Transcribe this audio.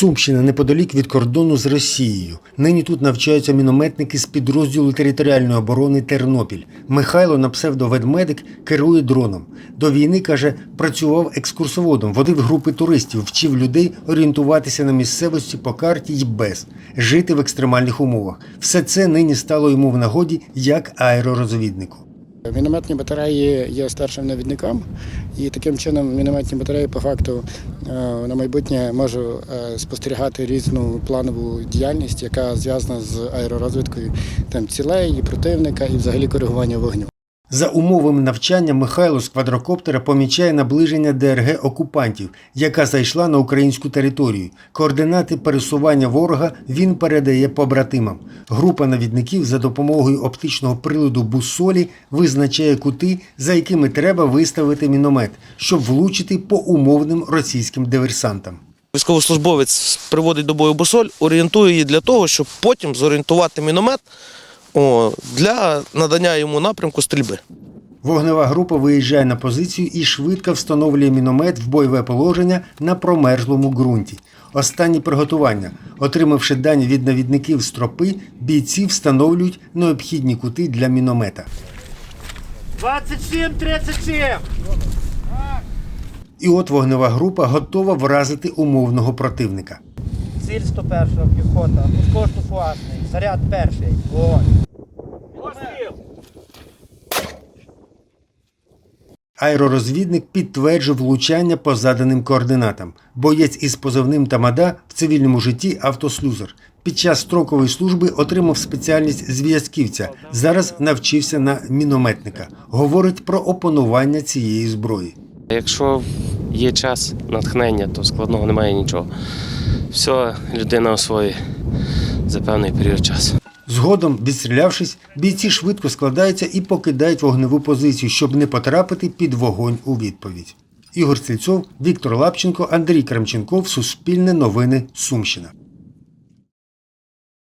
Сумщина неподалік від кордону з Росією. Нині тут навчаються мінометники з підрозділу територіальної оборони Тернопіль. Михайло на псевдоведмедик керує дроном. До війни каже, працював екскурсоводом, водив групи туристів, вчив людей орієнтуватися на місцевості по карті й без, жити в екстремальних умовах. Все це нині стало йому в нагоді як аеророзвіднику. Мінометні батареї є старшим навідником, і таким чином мінометні батареї по факту е, на майбутнє можу е, спостерігати різну планову діяльність, яка зв'язана з аеророзвідкою там цілей, і противника і взагалі коригування вогню. За умовами навчання Михайло з квадрокоптера помічає наближення ДРГ окупантів, яка зайшла на українську територію. Координати пересування ворога він передає побратимам. Група навідників за допомогою оптичного приладу бусолі визначає кути, за якими треба виставити міномет, щоб влучити по умовним російським диверсантам. Військовослужбовець приводить до бою бусоль, орієнтує її для того, щоб потім зорієнтувати міномет о, для надання йому напрямку стрільби. Вогнева група виїжджає на позицію і швидко встановлює міномет в бойове положення на промерзлому ґрунті. Останні приготування. Отримавши дані від навідників з тропи, бійці встановлюють необхідні кути для міномета. 27-37! І от вогнева група готова вразити умовного противника. Ціль 101 піхота, пускошно-фуасний, заряд перший, вогонь. Аеророзвідник підтверджує влучання по заданим координатам. Боєць із позивним Тамада в цивільному житті автослюзер. Під час строкової служби отримав спеціальність зв'язківця. Зараз навчився на мінометника. Говорить про опанування цієї зброї. Якщо є час, натхнення, то складного немає нічого. Все людина освоює за певний період часу. Згодом, відстрілявшись, бійці швидко складаються і покидають вогневу позицію, щоб не потрапити під вогонь у відповідь. Ігор Стрільцов, Віктор Лапченко, Андрій Кремченков, Суспільне новини, Сумщина.